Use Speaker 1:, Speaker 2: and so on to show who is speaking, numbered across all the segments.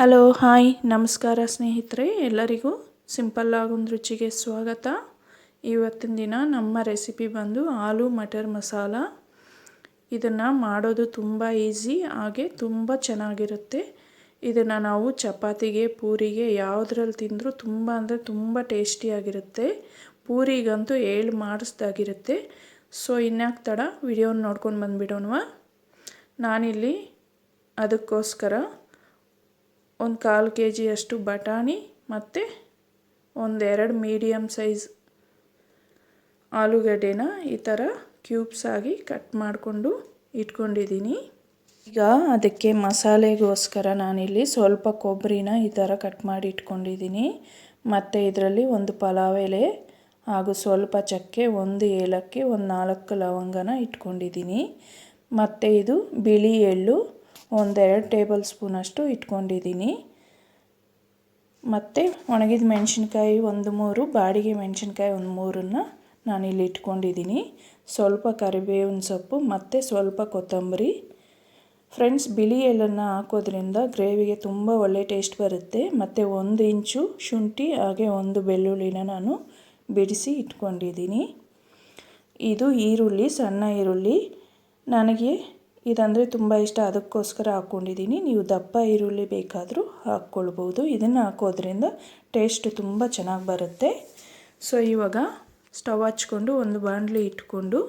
Speaker 1: Hello hi ನಮಸ್ಕಾರ ಸ್ನೇಹಿತರೆ, ಎಲ್ಲರಿಗೂ ಸಿಂಪಲ್ ಆಗೊಂದು ರುಚಿಗೆ ಸ್ವಾಗತ. ಇವತ್ತಿನ ದಿನ ನಮ್ಮ ರೆಸಿಪಿ ಬಂದು ಆಲೂ ಮಟರ್ ಮಸಾಲ. ಇದನ್ನು ಮಾಡೋದು ತುಂಬ ಈಸಿ, ಹಾಗೆ ತುಂಬ ಚೆನ್ನಾಗಿರುತ್ತೆ. ಇದನ್ನು ನಾವು ಚಪಾತಿಗೆ, ಪೂರಿಗೆ ಯಾವುದ್ರಲ್ಲಿ ತಿಂದರೂ ತುಂಬ ಅಂದರೆ ತುಂಬ ಟೇಸ್ಟಿಯಾಗಿರುತ್ತೆ ಪೂರಿಗಂತೂ ಏಳು ಮಾಡಿಸ್ದಾಗಿರುತ್ತೆ. ಸೊ ಇನ್ಯಾಕೆ ತಡ ವಿಡಿಯೋನ ನೋಡ್ಕೊಂಡು ಬಂದುಬಿಡೋಣವಾ. ನಾನಿಲ್ಲಿ ಅದಕ್ಕೋಸ್ಕರ ಒಂದು ಕಾಲು ಕೆ ಜಿಯಷ್ಟು ಬಟಾಣಿ ಮತ್ತು ಒಂದೆರಡು ಮೀಡಿಯಮ್ ಸೈಜ್ ಆಲೂಗಡ್ಡೆನ ಈ ಥರ ಕ್ಯೂಬ್ಸ್ ಆಗಿ ಕಟ್ ಮಾಡಿಕೊಂಡು ಇಟ್ಕೊಂಡಿದ್ದೀನಿ. ಈಗ ಅದಕ್ಕೆ ಮಸಾಲೆಗೋಸ್ಕರ ನಾನಿಲ್ಲಿ ಸ್ವಲ್ಪ ಕೊಬ್ಬರಿನ ಈ ಥರ ಕಟ್ ಮಾಡಿ ಇಟ್ಕೊಂಡಿದ್ದೀನಿ. ಮತ್ತು ಇದರಲ್ಲಿ ಒಂದು ಪಲಾವ್ ಎಲೆ ಹಾಗೂ ಸ್ವಲ್ಪ ಚಕ್ಕೆ, ಒಂದು ಏಲಕ್ಕಿ, ಒಂದು ನಾಲ್ಕು ಲವಂಗನ ಇಟ್ಕೊಂಡಿದ್ದೀನಿ. ಮತ್ತು ಇದು ಬಿಳಿ ಎಳ್ಳು ಒಂದೆರಡು ಟೇಬಲ್ ಸ್ಪೂನಷ್ಟು ಇಟ್ಕೊಂಡಿದ್ದೀನಿ. ಮತ್ತು ಒಣಗಿದ ಮೆಣಸಿನ್ಕಾಯಿ ಒಂದು ಮೂರು, ಬಾಡಿಗೆ ಮೆಣಸಿನ್ಕಾಯಿ ಒಂದು ಮೂರನ್ನು ನಾನಿಲ್ಲಿ ಇಟ್ಕೊಂಡಿದ್ದೀನಿ. ಸ್ವಲ್ಪ ಕರಿಬೇವಿನ ಸೊಪ್ಪು, ಮತ್ತು ಸ್ವಲ್ಪ ಕೊತ್ತಂಬರಿ. ಫ್ರೆಂಡ್ಸ್, ಬಿಳಿ ಎಳ್ಳನ್ನು ಹಾಕೋದ್ರಿಂದ ಗ್ರೇವಿಗೆ ತುಂಬ ಒಳ್ಳೆ ಟೇಸ್ಟ್ ಬರುತ್ತೆ. ಮತ್ತು ಒಂದು ಇಂಚು ಶುಂಠಿ, ಹಾಗೆ ಒಂದು ಬೆಳ್ಳುಳ್ಳಿನ ನಾನು ಬಿಡಿಸಿ ಇಟ್ಕೊಂಡಿದ್ದೀನಿ. ಇದು ಈರುಳ್ಳಿ, ಸಣ್ಣ ಈರುಳ್ಳಿ. ನನಗೆ ಇದಂದರೆ ತುಂಬ ಇಷ್ಟ. ಅದಕ್ಕೋಸ್ಕರ ಹಾಕ್ಕೊಂಡಿದ್ದೀನಿ ನೀವು ದಪ್ಪ ಈರುಳ್ಳಿ ಬೇಕಾದರೂ ಹಾಕ್ಕೊಳ್ಬೋದು. ಇದನ್ನು ಹಾಕೋದ್ರಿಂದ ಟೇಸ್ಟ್ ತುಂಬ ಚೆನ್ನಾಗಿ ಬರುತ್ತೆ. ಸೊ, ಇವಾಗ ಸ್ಟವ್ ಹಚ್ಕೊಂಡು ಒಂದು ಬಾಣಲಿ ಇಟ್ಕೊಂಡು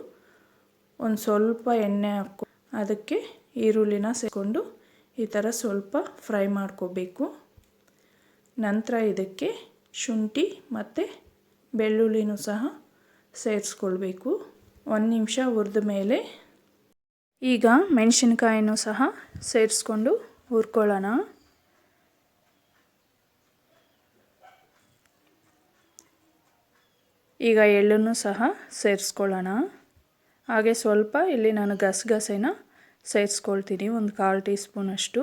Speaker 1: ಒಂದು ಸ್ವಲ್ಪ ಎಣ್ಣೆ ಹಾಕೊ ಅದಕ್ಕೆ ಈರುಳ್ಳಿನ ಸೇರಿಕೊಂಡು ಈ ಥರ ಸ್ವಲ್ಪ ಫ್ರೈ ಮಾಡ್ಕೋಬೇಕು. ನಂತರ ಇದಕ್ಕೆ ಶುಂಠಿ ಮತ್ತು ಬೆಳ್ಳುಳ್ಳಿನೂ ಸಹ ಸೇರಿಸ್ಕೊಳ್ಬೇಕು. ಒಂದು ನಿಮಿಷ ಹುರಿದ ಮೇಲೆ ಈಗ ಮೆಣಸಿನ್ಕಾಯಿನೂ ಸಹ ಸೇರಿಸ್ಕೊಂಡು ಹುರ್ಕೊಳ್ಳೋಣ. ಈಗ ಎಳ್ಳನ್ನು ಸಹ ಸೇರಿಸ್ಕೊಳ್ಳೋಣ. ಹಾಗೆ ಸ್ವಲ್ಪ ಇಲ್ಲಿ ನಾನು ಗಸಗಸೆನ ಸೇರಿಸ್ಕೊಳ್ತೀನಿ, ಒಂದು ಕಾಲು ಟೀ ಸ್ಪೂನಷ್ಟು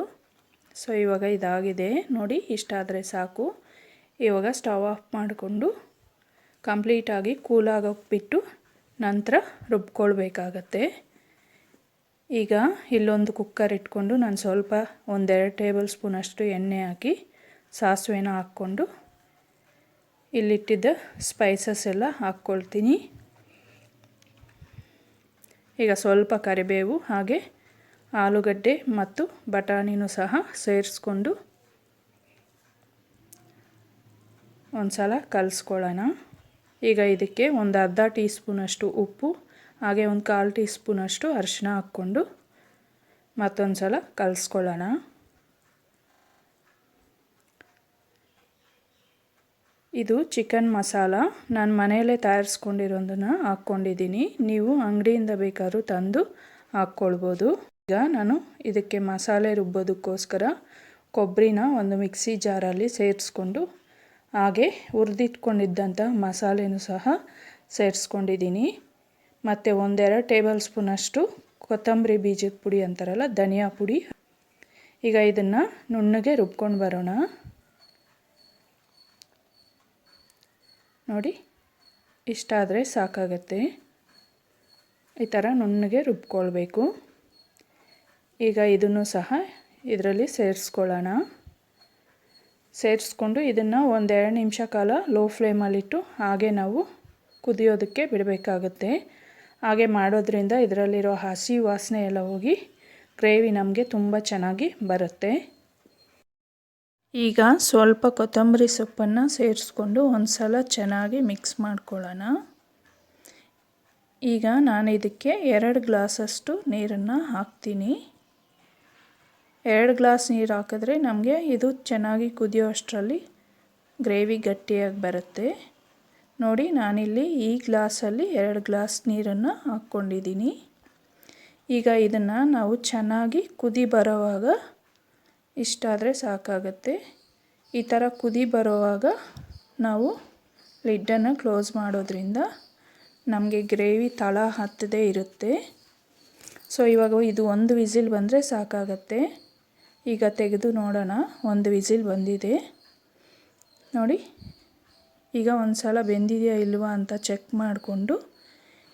Speaker 1: ಸೊ, ಇವಾಗ ಇದಾಗಿದೆ. ನೋಡಿ ಇಷ್ಟಾದರೆ ಸಾಕು. ಇವಾಗ ಸ್ಟವ್ ಆಫ್ ಮಾಡಿಕೊಂಡು ಕಂಪ್ಲೀಟಾಗಿ ಕೂಲಾಗೋಗ್ಬಿಟ್ಟು ನಂತರ ರುಬ್ಕೊಳ್ಬೇಕಾಗತ್ತೆ. ಈಗ ಇಲ್ಲೊಂದು ಕುಕ್ಕರ್ ಇಟ್ಕೊಂಡು ನಾನು ಸ್ವಲ್ಪ ಒಂದೆರಡು ಟೇಬಲ್ ಸ್ಪೂನಷ್ಟು ಎಣ್ಣೆ ಹಾಕಿ ಸಾಸಿವೆನ ಹಾಕ್ಕೊಂಡು ಇಲ್ಲಿಟ್ಟಿದ್ದ ಸ್ಪೈಸಸ್ ಎಲ್ಲ ಹಾಕ್ಕೊಳ್ತೀನಿ. ಈಗ ಸ್ವಲ್ಪ ಕರಿಬೇವು ಹಾಗೆ ಆಲೂಗಡ್ಡೆ ಮತ್ತು ಬಟಾಣಿನೂ ಸಹ ಸೇರಿಸ್ಕೊಂಡು ಒಂದು ಸಲ ಕಲಿಸ್ಕೊಳ್ಳೋಣ. ಈಗ ಇದಕ್ಕೆ ಒಂದು ಅರ್ಧ ಟೀ ಸ್ಪೂನಷ್ಟು ಉಪ್ಪು ಹಾಗೆ ಒಂದು ಕಾಲು ಟೀ ಸ್ಪೂನಷ್ಟು ಅರಿಶಿನ ಹಾಕ್ಕೊಂಡು ಮತ್ತೊಂದು ಸಲ ಕಲಿಸ್ಕೊಳ್ಳೋಣ. ಇದು ಚಿಕನ್ ಮಸಾಲ. ನಾನು ಮನೆಯಲ್ಲೇ ತಯಾರಿಸ್ಕೊಂಡಿರೋದನ್ನು ಹಾಕ್ಕೊಂಡಿದ್ದೀನಿ. ನೀವು ಅಂಗಡಿಯಿಂದ ಬೇಕಾದ್ರೂ ತಂದು ಹಾಕ್ಕೊಳ್ಬೋದು. ಈಗ ನಾನು ಇದಕ್ಕೆ ಮಸಾಲೆ ರುಬ್ಬೋದಕ್ಕೋಸ್ಕರ ಕೊಬ್ಬರಿನ ಒಂದು ಮಿಕ್ಸಿ ಜಾರಲ್ಲಿ ಸೇರಿಸ್ಕೊಂಡು ಹಾಗೆ ಹುರಿದಿಟ್ಕೊಂಡಿದ್ದಂಥ ಮಸಾಲೆನೂ ಸಹ ಸೇರಿಸ್ಕೊಂಡಿದ್ದೀನಿ. ಮತ್ತು ಒಂದೆರಡು ಟೇಬಲ್ ಸ್ಪೂನಷ್ಟು ಕೊತ್ತಂಬರಿ ಬೀಜದ ಪುಡಿ ಅಂತಾರಲ್ಲ, ಧನಿಯಾ ಪುಡಿ. ಈಗ ಇದನ್ನು ನುಣ್ಣಗೆ ರುಬ್ಕೊಂಡು ಬರೋಣ. ನೋಡಿ ಇಷ್ಟಾದರೆ ಸಾಕಾಗತ್ತೆ. ಈ ಥರ ನುಣ್ಣಗೆ ರುಬ್ಕೊಳ್ಬೇಕು. ಈಗ ಇದನ್ನು ಸಹ ಇದರಲ್ಲಿ ಸೇರಿಸ್ಕೊಳ್ಳೋಣ. ಸೇರಿಸ್ಕೊಂಡು ಇದನ್ನು ಒಂದೆರಡು ನಿಮಿಷ ಕಾಲ ಲೋ ಫ್ಲೇಮಲ್ಲಿಟ್ಟು ಹಾಗೆ ನಾವು ಕುದಿಯೋದಕ್ಕೆ ಬಿಡಬೇಕಾಗುತ್ತೆ. ಹಾಗೆ ಮಾಡೋದ್ರಿಂದ ಇದರಲ್ಲಿರೋ ಹಸಿ ವಾಸನೆ ಎಲ್ಲ ಹೋಗಿ ಗ್ರೇವಿ ನಮಗೆ ತುಂಬ ಚೆನ್ನಾಗಿ ಬರುತ್ತೆ. ಈಗ ಸ್ವಲ್ಪ ಕೊತ್ತಂಬರಿ ಸೊಪ್ಪನ್ನು ಸೇರಿಸ್ಕೊಂಡು ಒಂದು ಸಲ ಚೆನ್ನಾಗಿ ಮಿಕ್ಸ್ ಮಾಡ್ಕೊಳ್ಳೋಣ. ಈಗ ನಾನು ಇದಕ್ಕೆ ಎರಡು ಗ್ಲಾಸಷ್ಟು ನೀರನ್ನು ಹಾಕ್ತೀನಿ. ಎರಡು ಗ್ಲಾಸ್ ನೀರು ಹಾಕಿದ್ರೆ ನಮಗೆ ಇದು ಚೆನ್ನಾಗಿ ಕುದಿಯೋ ಅಷ್ಟರಲ್ಲಿ ಗ್ರೇವಿ ಗಟ್ಟಿಯಾಗಿ ಬರುತ್ತೆ. ನೋಡಿ, ನಾನಿಲ್ಲಿ ಈ ಗ್ಲಾಸಲ್ಲಿ ಎರಡು ಗ್ಲಾಸ್ ನೀರನ್ನು ಹಾಕ್ಕೊಂಡಿದ್ದೀನಿ. ಈಗ ಇದನ್ನು ನಾವು ಚೆನ್ನಾಗಿ ಕುದಿ ಬರೋವಾಗ ಇಷ್ಟಾದರೆ ಸಾಕಾಗತ್ತೆ. ಈ ಥರ ಕುದಿ ಬರೋವಾಗ ನಾವು ಲಿಡ್ಡನ್ನು ಕ್ಲೋಸ್ ಮಾಡೋದ್ರಿಂದ ನಮಗೆ ಗ್ರೇವಿ ತಳ ಹತ್ತದೇ ಇರುತ್ತೆ. ಸೊ, ಇವಾಗ ಇದು ಒಂದು ವಿಸಿಲ್ ಬಂದರೆ ಸಾಕಾಗತ್ತೆ. ಈಗ ತೆಗೆದು ನೋಡೋಣ, ಒಂದು ವಿಸಿಲ್ ಬಂದಿದೆ. ನೋಡಿ ಈಗ ಒಂದು ಸಲ ಬೆಂದಿದೆಯಾ ಇಲ್ವಾ ಅಂತ ಚೆಕ್ ಮಾಡಿಕೊಂಡು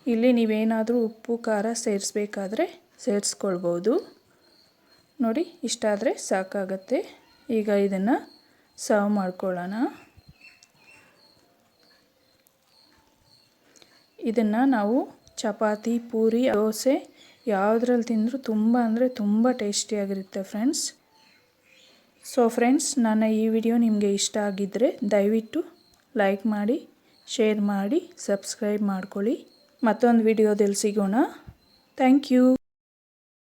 Speaker 1: ಇಲ್ಲಿ ನೀವೇನಾದರೂ ಉಪ್ಪು, ಖಾರ ಸೇರಿಸ್ಬೇಕಾದ್ರೆ ಸೇರಿಸ್ಕೊಳ್ಬೋದು. ನೋಡಿ, ಇಷ್ಟಾದರೆ ಸಾಕಾಗತ್ತೆ. ಈಗ ಇದನ್ನು ಸರ್ವ್ ಮಾಡ್ಕೊಳ್ಳೋಣ. ಇದನ್ನು ನಾವು ಚಪಾತಿ, ಪೂರಿ, ದೋಸೆ ಯಾವುದ್ರಲ್ಲಿ ತಿಂದರೂ ತುಂಬ ಅಂದರೆ ತುಂಬ ಟೇಸ್ಟಿಯಾಗಿರುತ್ತೆ ಫ್ರೆಂಡ್ಸ್ ಸೊ ಫ್ರೆಂಡ್ಸ್ ನನ್ನ ಈ ವಿಡಿಯೋ ನಿಮಗೆ ಇಷ್ಟ ಆಗಿದ್ದರೆ ದಯವಿಟ್ಟು ಲೈಕ್ ಮಾಡಿ ಶೇರ್ ಮಾಡಿ ಸಬ್ಸ್ಕ್ರೈಬ್ ಮಾಡ್ಕೊಳ್ಳಿ. ಮತ್ತೊಂದು ವಿಡಿಯೋದಲ್ಲಿ ಸಿಗೋಣ. Thank you